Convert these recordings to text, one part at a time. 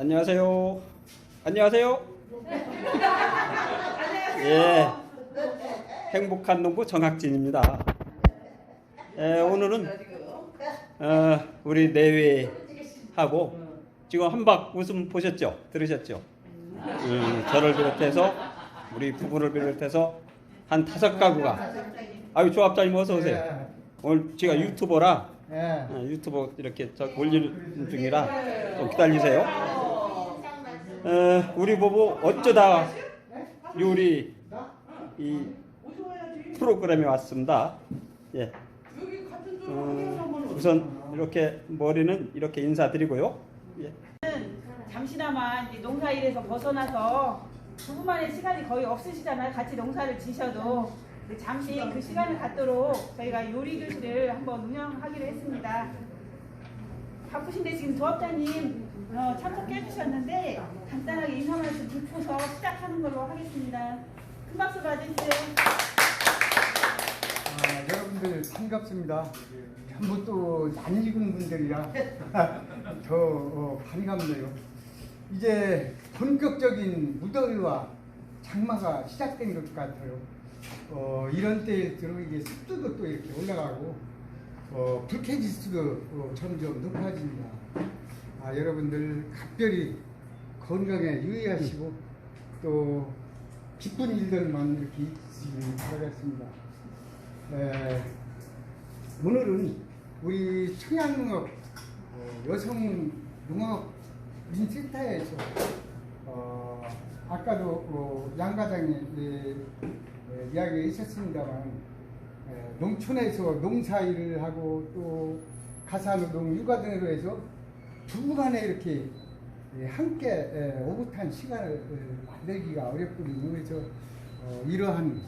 안녕하세요. 안녕하세요. 예. 행복한 농부 정학진입니다. 예, 오늘은 어, 우리 내외하고 지금 한박 웃음 보셨죠? 들으셨죠? 음, 저를 비롯해서 우리 부부를 비롯해서 한 다섯 가구가 아유 조합장님 어서 오세요. 오늘 제가 유튜버라 예. 어, 유튜브 이렇게 저 올리는 중이라 좀 기다리세요. 어, 우리 부부 어쩌다 요리 이 프로그램에 왔습니다. 예. 어, 우선 이렇게 머리는 이렇게 인사드리고요. 예. 잠시나마 이제 농사일에서 벗어나서 부부만의 시간이 거의 없으시잖아요. 같이 농사를 지셔도 근데 잠시 그 시간을 갖도록 저희가 요리 교실을 한번 운영하기로 했습니다. 바쁘신데 지금 조합장님 어, 참석해 주셨는데 간단하게 인사 말씀 듣고서 시작하는 걸로 하겠습니다. 큰 박수 받으세요. 아, 여러분들 반갑습니다. 전부 또 낯익은 분들이라 더 어, 반갑네요. 이제 본격적인 무더위와 장마가 시작된 것 같아요. 어, 이런 때일수록 이게 습도도 또 이렇게 올라가고 어, 불쾌지수도 어, 점점 높아집니다. 아, 여러분들 각별히 건강에 유의하시고 또 기쁜 일들만 이렇게 있으시길 바라겠습니다. 에, 오늘은 우리 청양농업 어, 여성 농업 민센터에서 어, 아까도 어, 양 과장이 예, 예, 이야기가 있었습니다만 에, 농촌에서 농사일을 하고 또 가사노동 육아 등으로 해서 부부간에 이렇게 예, 함께 예, 오붓한 시간을 예, 만들기가 어렵거든요. 그래서 어, 이러한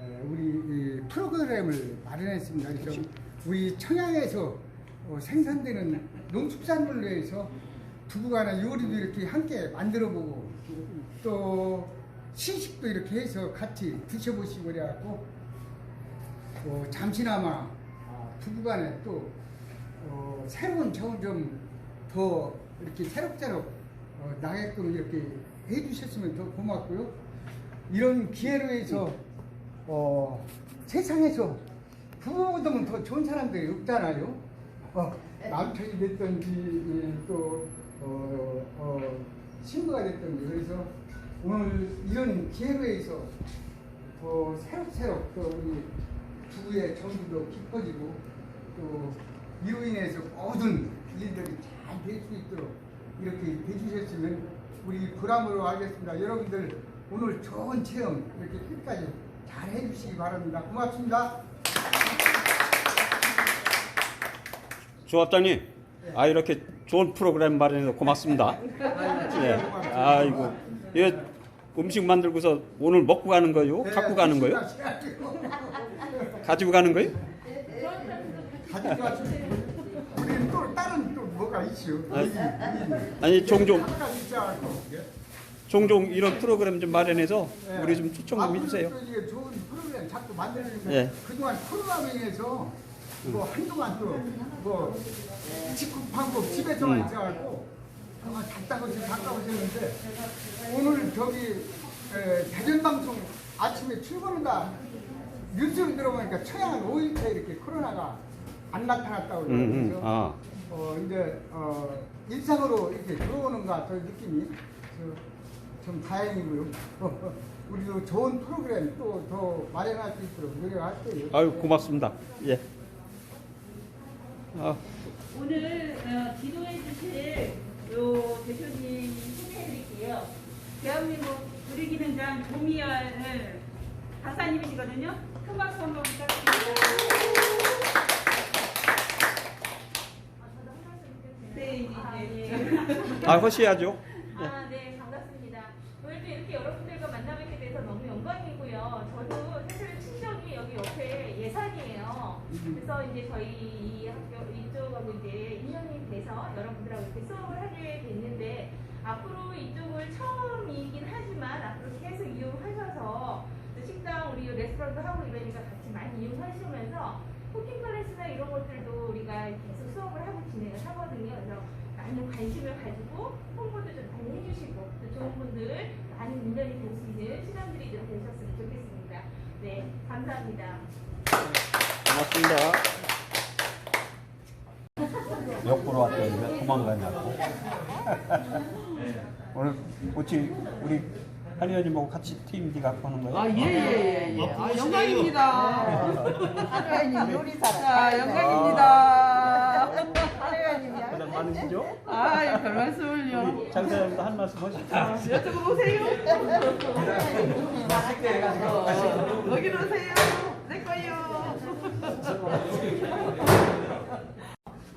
예, 우리 이 프로그램을 마련했습니다. 그래서 우리 청양에서 어, 생산되는 농축산물로 해서 부부간의 요리도 이렇게 함께 만들어보고 또 시식도 이렇게 해서 같이 드셔보시고 그래갖고 어, 잠시나마 아, 부부간에 또 어, 새로운 좀 더 이렇게 새록새록 어, 나게끔 이렇게 해주셨으면 더 고맙고요. 이런 기회로 해서 어, 세상에서 부부보다는 더 좋은 사람들이 없잖아요. 어, 남편이 됐든지 예, 또 어, 어, 친구가 됐든지 그래서 오늘 이런 기회로 해서 더 새록새록 또 우리 부부의 정도 깊어지고 또 이로 인해서 모든 일들이 잘 될 수 있도록 이렇게 해주셨으면 우리 보람으로 하겠습니다. 여러분들 오늘 좋은 체험 이렇게 끝까지 잘 해주시기 바랍니다. 고맙습니다. 조합장님, 아 이렇게 좋은 프로그램 마련해서 고맙습니다. 예. 아이고, 이거 음식 만들고서 오늘 먹고 가는 거요? 갖고 가는 거요? 가지고 가는 거요? 우리는 또 다른 또 뭐가 있죠. 아니, 아니, 종종 하나가 있지 않고. 종종 이런 프로그램 좀 마련해서 예. 우리 좀 추천 좀 해주세요. 앞으로 또 이게 좋은 프로그램 자꾸 만들려면 예. 그동안 코로나로 인해서 뭐 한동안 또뭐 방법 집에서만 음. 있어갖고 아마 답답하시 답답하셨는데 오늘 저기 에, 대전 방송 아침에 출근한다 뉴스를 들어보니까 청양은 5일째 이렇게 코로나가 안 나타났다고 음, 음, 그래서 아. 어 이제 어 일상으로 이렇게 들어오는가 저 느낌이 저좀 다행이고요. 우리도 좋은 프로그램 또 더 마련할 수 있도록 노력할 거예요. 아유 고맙습니다. 예. 아, 오늘 어, 지도해 주실 요 대표님 소개해 드릴게요. 대한민국 의료기능장 조미열 박사님이시거든요. 큰 박수 한번 부탁드립니다. 네, 이제 아 허시하죠. 아, 네, 반갑습니다. 오늘 도 이렇게 여러분들과 만나뵙게 돼서 너무 영광이고요. 저도 사실 친정이 여기 옆에 예산이에요. 그래서 이제 저희 이 학교 이쪽하고 이제 인연이 돼서 여러분들하고 이렇게 수업을 하게 됐는데 앞으로 이쪽을 처음이긴 하지만 앞으로 계속 이용하셔서 또 식당 우리 레스토랑도 하고 이러니까 같이 많이 이용하시면서 쿠킹 클래스나 이런 것들도 우리가 계속 수업을 하고 진행을 하거든요. 그래서 많은 관심을 가지고 홍보도 좀 많이 해주시고 또 좋은 분들 많은 인연이 될 수 있는 시간들이 좀 되셨으면 좋겠습니다. 네, 감사합니다. 고맙습니다. 역보러 왔더니 왜 도망가냐고. 오늘 혹시 우리 한 의원님하고 같이 팀디 갖고 오는 거예요? 아, 예, 예, 예. 예. 아, 영광입니다. 하루에님 요리사라. 자, 영광입니다. 하루에님이야. 그다음 많으시죠? 아, 예, 별 말씀을요. 장사님도 한 말씀 하시죠. 이쪽으로 오세요. 어, 여기로 오세요. 내 거요.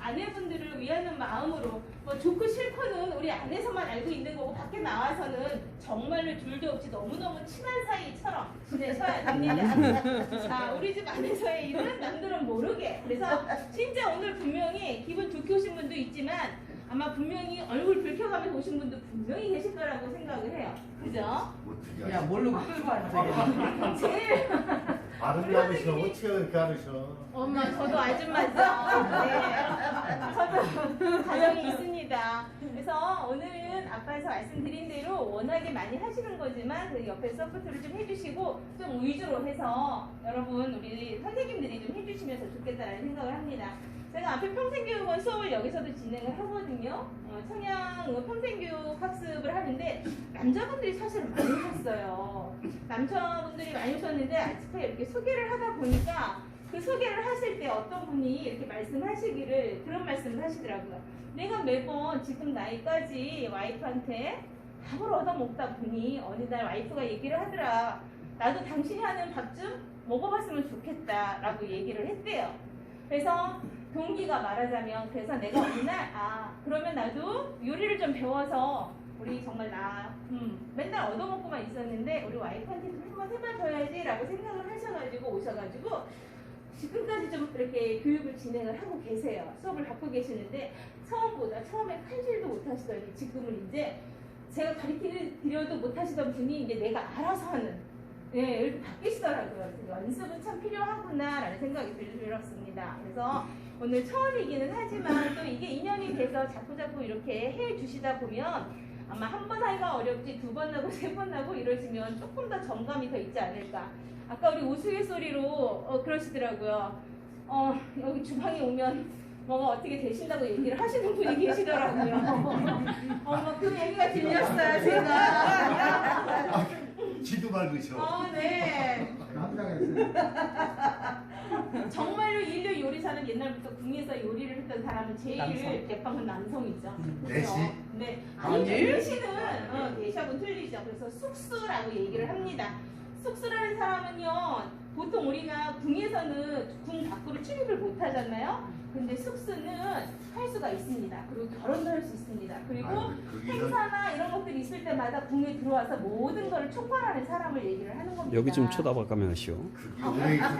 아내분들을 위하는 마음으로 뭐 좋고 싫고는 우리 안에서만 알고 있는 거고 밖에 나와서는 정말로 둘도 없이 너무너무 친한 사이처럼 지내셔야 됩니다. 자, 우리 집 안에서의 일은 남들은 모르게. 그래서 진짜 오늘 분명히 기분 좋게 오신 분도 있지만 아마 분명히 얼굴 붉혀가면서 오신 분도 분명히 계실 거라고 생각을 해요. 그죠? 야, 모르고 끌고 왔네. 제일 아름다우셔 어떻게 그렇게 하셔 엄마 저도 아줌마죠. 네. 저도 가정이 있 습니다. 그래서 오늘은 아빠에서 말씀드린 대로 워낙에 많이 하시는 거지만 그 옆에 서포트를 좀 해주시고 좀 위주로 해서 여러분 우리 선생님들이 좀 해주시면서 좋겠다는 생각을 합니다. 제가 앞에 평생교육원 수업을 여기서도 진행을 하거든요. 어, 청양 평생교육 학습을 하는데 남자분들이 사실 많이 오셨어요. 남자분들이 많이 오셨는데 아직까지 이렇게 소개를 하다 보니까 그 소개를 하실 때 어떤 분이 이렇게 말씀하시기를 그런 말씀을 하시더라고요. 내가 매번 지금 나이까지 와이프한테 밥을 얻어먹다 보니 어느 날 와이프가 얘기를 하더라. 나도 당신이 하는 밥 좀 먹어봤으면 좋겠다 라고 얘기를 했대요. 그래서 동기가 말하자면 그래서 내가 어느 날 아 그러면 나도 요리를 좀 배워서 우리 정말 나 음, 맨날 얻어먹고만 있었는데 우리 와이프한테 좀 한번 해봐줘야지 라고 생각을 하셔가지고 오셔가지고 지금까지 좀 이렇게 교육을 진행을 하고 계세요. 수업을 받고 계시는데 처음보다 처음에 칼질도 못하시더니 지금은 이제 제가 가르치려도 못하시던 분이 이제 내가 알아서 하는 네, 이렇게 바뀌시더라고요. 연습은 참 필요하구나라는 생각이 들었습니다. 그래서 오늘 처음이기는 하지만 또 이게 인연이 돼서 자꾸자꾸 이렇게 해 주시다 보면 아마 한 번 하기가 어렵지 두번 하고 세번 하고 이러시면 조금 더 정감이 더 있지 않을까. 아까 우리 우스갯소리로 어, 그러시더라고요. 어, 여기 주방에 오면 뭐가 어떻게 되신다고 얘기를 하시는 분이 계시더라고요. 어머, 그 얘기가 들렸어요, 제가. 지도 밟으셔 어, 네. 정말로 인류 요리사는 옛날부터 궁에서 요리를 했던 사람은 제일 대빵은 남성이죠. 내시? 네. 아니? 아니, 내시는 어, 내시하고는 틀리죠. 그래서 숙수라고 얘기를 합니다. 숙수라는 사람은요, 보통 우리가 궁에서는 궁 밖으로 출입을 못 하잖아요. 근데 숙수는 할 수가 있습니다. 그리고 결혼도 할 수 있습니다. 그리고 아이고, 거기는- 행사나 이런 것들이 있을 때마다 궁에 들어와서 모든 걸 총괄하는 사람을 얘기를 하는 겁니다. 여기 좀 쳐다봐 가면 하시오. 그게 오래 있어도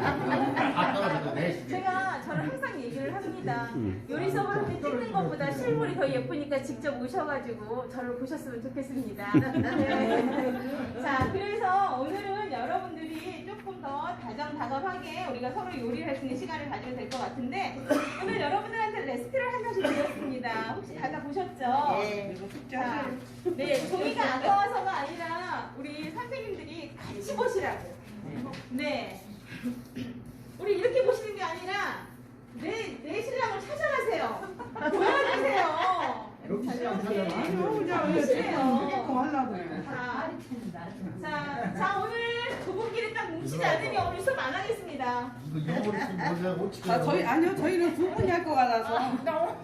다 떨어져도 내시지 제가 저는 항상 얘기를 합니다. 음. 요리 수업을 할 때 찍는 것보다 실물이 더 예쁘니까 직접 오셔가지고 저를 보셨으면 좋겠습니다. 네. 자, 그래서 오늘은 여러분들이 조금 더 다정다감하게 우리가 서로 요리를 할 수 있는 시간을 가지면 될 것 같은데 오늘 여러분들한테 레시피를 한 장씩 드렸습니다. 혹시 다다 보셨죠? 예. 자, 네, 종이가 아까워서가 아니라 우리 선생님들이 같이 보시라고. 네. 우리 이렇게 보시는 게 아니라 내, 내 신랑을 찾아가세요. 보여주세요. 여기 시간. 무조건 하려고요. 자, 자, 자, 오늘 두 분끼리 딱 뭉치지 않으면 오늘 수업 안 하겠습니다. 이거 영어로 쓰면 뭐냐고 어떻게 아, 저희, 아니요, 저희는 두 분이 할 거 같아서.